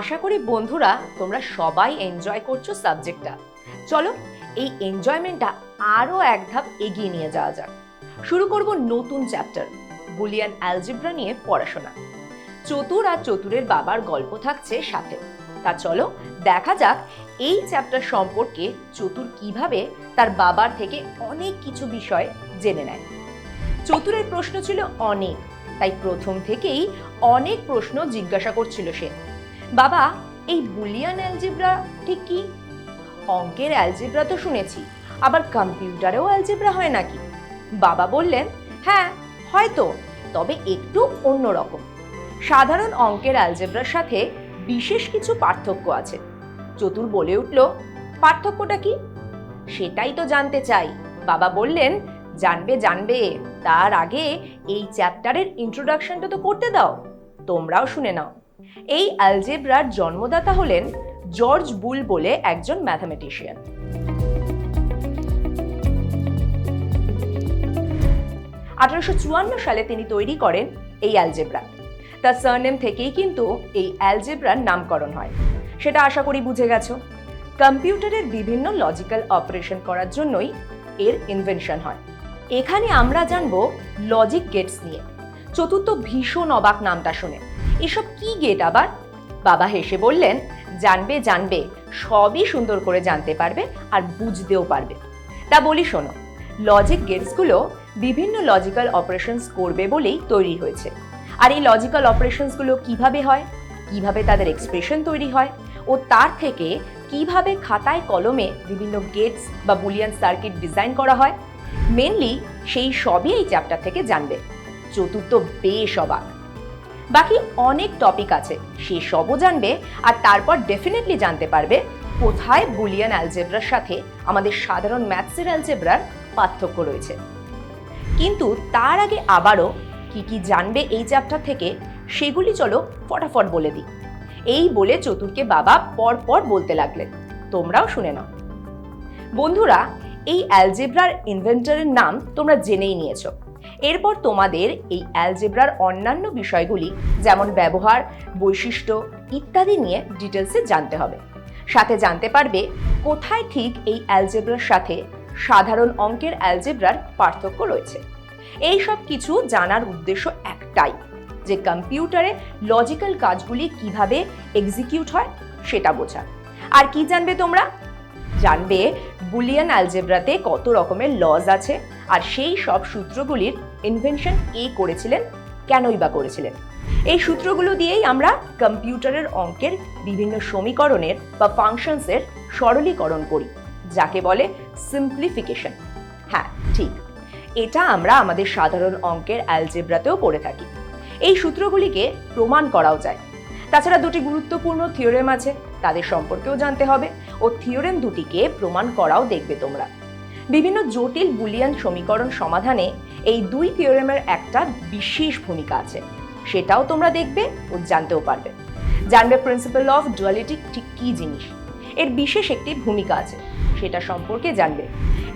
আশা করি বন্ধুরা, তোমরা সবাই এনজয় করছ সাবজেক্টটা চলো, এই এনজয়মেন্টটা আরও এক ধাপ এগিয়ে নিয়ে যাওয়া যাক। শুরু করব নতুন চ্যাপ্টার বুলিয়ান অ্যালজিব্রা নিয়ে পড়াশোনা। চতুর আর চতুরের বাবার গল্প থাকছে সাথে। তা চলো, দেখা যাক এই চ্যাপ্টার সম্পর্কে চতুর কীভাবে তার বাবার থেকে অনেক কিছু বিষয় জেনে নেয়। চতুরের প্রশ্ন ছিল অনেক, তাই প্রথম থেকেই অনেক প্রশ্ন জিজ্ঞাসা করছিল সে। বাবা, এই বুলিয়ান অ্যালজেব্রা ঠিক কি? অঙ্কের অ্যালজেব্রা তো শুনেছি, আবার কম্পিউটারেও অ্যালজেব্রা হয় নাকি? বাবা বললেন হ্যাঁ হয়তো। তবে একটু অন্যরকম। সাধারণ অঙ্কের অ্যালজেব্রার সাথে বিশেষ কিছু পার্থক্য আছে। চতুর বলে উঠল, পার্থক্যটা কি? সেটাই তো জানতে চাই। বাবা বললেন, জানবে জানবে। তার আগে এই চ্যাপ্টারের ইন্ট্রোডাকশনটা তো করতে দাও। তোমরাও শুনে নাও। এই অ্যালজেব্রার জন্মদাতা হলেন জর্জ বুল বলে একজন ম্যাথামেটিশিয়ান। আঠারোশো চুয়ান্ন সালে তিনি তৈরি করেন এই অ্যালজেব্রা তার সারনেম থেকেই কিন্তু এই অ্যালজেব্রার নামকরণ হয়। সেটা আশা করি বুঝে গেছো। কম্পিউটারের বিভিন্ন লজিক্যাল অপারেশন করার জন্যই এর ইনভেনশন হয়। এখানে আমরা জানব লজিক গেটস নিয়ে। চতুর্থ ভীষণ অবাক নামটা শুনে। এসব কি গেট আবার? বাবা হেসে বললেন, জানবে জানবে। সবই সুন্দর করে জানতে পারবে আর বুঝতেও পারবে। তা বলি শোনো লজিক গেটসগুলো বিভিন্ন লজিক্যাল অপারেশনস করবে বলেই তৈরি হয়েছে। আর এই লজিক্যাল অপারেশনসগুলো কীভাবে হয়? কীভাবে তাদের এক্সপ্রেশন তৈরি হয়? ও তার থেকে কীভাবে খাতায় কলমে বিভিন্ন গেটস বা বুলিয়ান সার্কিট ডিজাইন করা হয়? মেনলি সেই সবই এই চ্যাপ্টার থেকে জানবে। চতুর্থ বেশ অবাক। বাকি অনেক টপিক আছে, সে সবও জানবে আর তারপর ডেফিনেটলি জানতে পারবে কোথায় বুলিয়ান অ্যালজেব্রার সাথে আমাদের সাধারণ ম্যাথসের অ্যালজেব্রার পার্থক্য রয়েছে। কিন্তু তার আগে আবারও কি কি জানবে এই চ্যাপ্টার থেকে সেগুলি চলো ফটাফট বলে দিই। এই বলে চতুরকে বাবা পর পর বলতে লাগলেন। তোমরাও শুনে নাও। বন্ধুরা, এই অ্যালজেব্রার ইনভেন্টরের নাম তোমরা জেনেই নিয়েছো। এরপর তোমাদের এই অ্যালজেব্রার অন্যান্য বিষয়গুলি যেমন ব্যবহার, বৈশিষ্ট্য ইত্যাদি নিয়ে ডিটেলসে জানতে হবে। সাথে জানতে পারবে কোথায় ঠিক এই অ্যালজেব্রার সাথে সাধারণ অঙ্কের অ্যালজেব্রার পার্থক্য রয়েছে। এই সব কিছু জানার উদ্দেশ্য একটাই, যে কম্পিউটারে লজিক্যাল কাজগুলি কীভাবে এক্সিকিউট হয় সেটা বোঝা। আর কি জানবে তোমরা? জানবে বুলিয়ান অ্যালজেব্রাতে কত রকমের লজ আছে, আর সেই সব সূত্রগুলির ইনভেনশন কে করেছিলেন, কেনই বা করেছিলেন। এই সূত্রগুলো দিয়েই আমরা কম্পিউটারের অঙ্কের বিভিন্ন সমীকরণের বা ফাংশনসের সরলীকরণ করি। যাকে বলে সিম্পলিফিকেশন হ্যাঁ ঠিক। এটা আমরা আমাদের সাধারণ অঙ্কের অ্যালজেব্রাতেও পড়ে থাকি। এই সূত্রগুলিকে প্রমাণ করাও যায়। তাছাড়া দুটি গুরুত্বপূর্ণ থিওরেম আছে, তাদের সম্পর্কেও জানতে হবে। ও থিওরেম দুটিকে প্রমাণ করাও দেখবে তোমরা। বিভিন্ন জটিল বুলিয়ান সমীকরণ সমাধানে এই দুই থিওরেমের একটা বিশেষ ভূমিকা আছে। সেটাও তোমরা দেখবে ও জানতেও পারবে। জানবে প্রিন্সিপাল অফ ডুয়ালিটি ঠিক কী জিনিস? এর বিশেষ একটি ভূমিকা আছে। সেটা সম্পর্কে জানবে।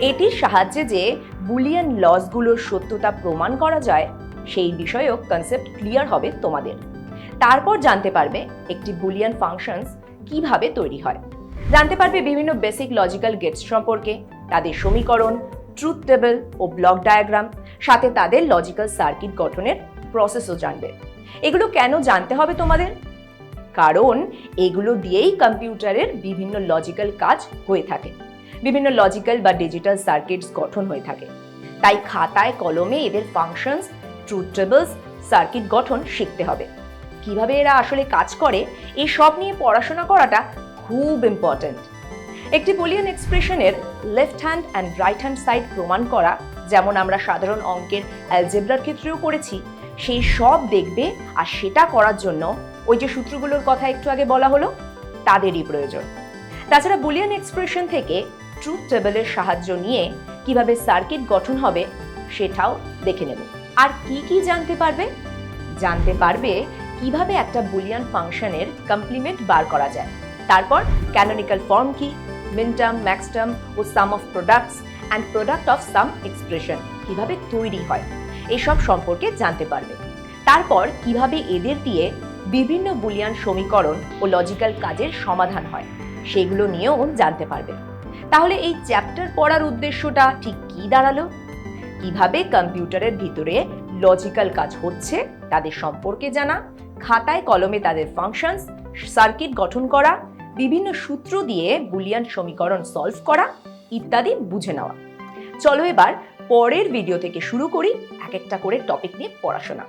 এটির সাহায্যে যে বুলিয়ান লসগুলোর সত্যতা প্রমাণ করা যায়, সেই বিষয়েও কনসেপ্ট ক্লিয়ার হবে তোমাদের। তারপর জানতে পারবে একটি বুলিয়ান ফাংশনস কীভাবে তৈরি হয়। জানতে পারবে বিভিন্ন বেসিক লজিক্যাল গেটস সম্পর্কে, তাদের সমীকরণ ট্রুথ টেবল ও ব্লক ডায়াগ্রাম সাথে তাদের লজিক্যাল সার্কিট গঠনের প্রসেসও জানবে। এগুলো কেন জানতে হবে তোমাদের? কারণ এগুলো দিয়েই কম্পিউটারের বিভিন্ন লজিক্যাল কাজ হয়ে থাকে। বিভিন্ন লজিক্যাল বা ডিজিটাল সার্কিটস গঠন হয়ে থাকে। তাই খাতায়, কলমে এদের ফাংশনস ট্রুথ টেবলস সার্কিট গঠন শিখতে হবে। কীভাবে এরা আসলে কাজ করে এই সব নিয়ে পড়াশোনা করাটা খুব ইম্পর্ট্যান্ট একটি বুলিয়ান এক্সপ্রেশনের left hand and right hand side প্রমাণ করা, যেমন আমরা সাধারণ অঙ্কের অ্যালজেব্রার ক্ষেত্রেও করেছি, সেই সব দেখবে আর সেটা করার জন্য ওই যে সূত্রগুলোর কথা একটু আগে বলা হলো, তাদেরই প্রয়োজন। তাছাড়া বুলিয়ান এক্সপ্রেশন থেকে ট্রুথ টেবিলের সাহায্য নিয়ে কীভাবে সার্কিট গঠন হবে সেটাও দেখে নেব। আর কি কি জানতে পারবে? জানতে পারবে কীভাবে একটা বুলিয়ান ফাংশনের কমপ্লিমেন্ট বার করা যায়। তারপর ক্যানোনিক্যাল ফর্ম কি minterm maxterm O sum of products and product of sum expression কীভাবে তৈরি হয়, এসব সম্পর্কে জানতে পারবে। তারপর কীভাবে এদের দিয়ে বিভিন্ন বুলিয়ান সমীকরণ ও লজিক্যাল কাজের সমাধান হয়। সেগুলো নিয়েও জানতে পারবে। তাহলে এই চ্যাপ্টার পড়ার উদ্দেশ্যটা ঠিক কি দাঁড়াল? কীভাবে কম্পিউটারের ভিতরে লজিক্যাল কাজ হচ্ছে তাদের সম্পর্কে জানা, খাতায় কলমে তাদের ফাংশনস সার্কিট গঠন করা, বিভিন্ন সূত্র দিয়ে বুলিয়ান সমীকরণ সলভ করা ইত্যাদি বুঝে নেওয়া। চলো এবার পরের ভিডিও থেকে শুরু করি, এক একটা করে টপিক নিয়ে পড়াশোনা।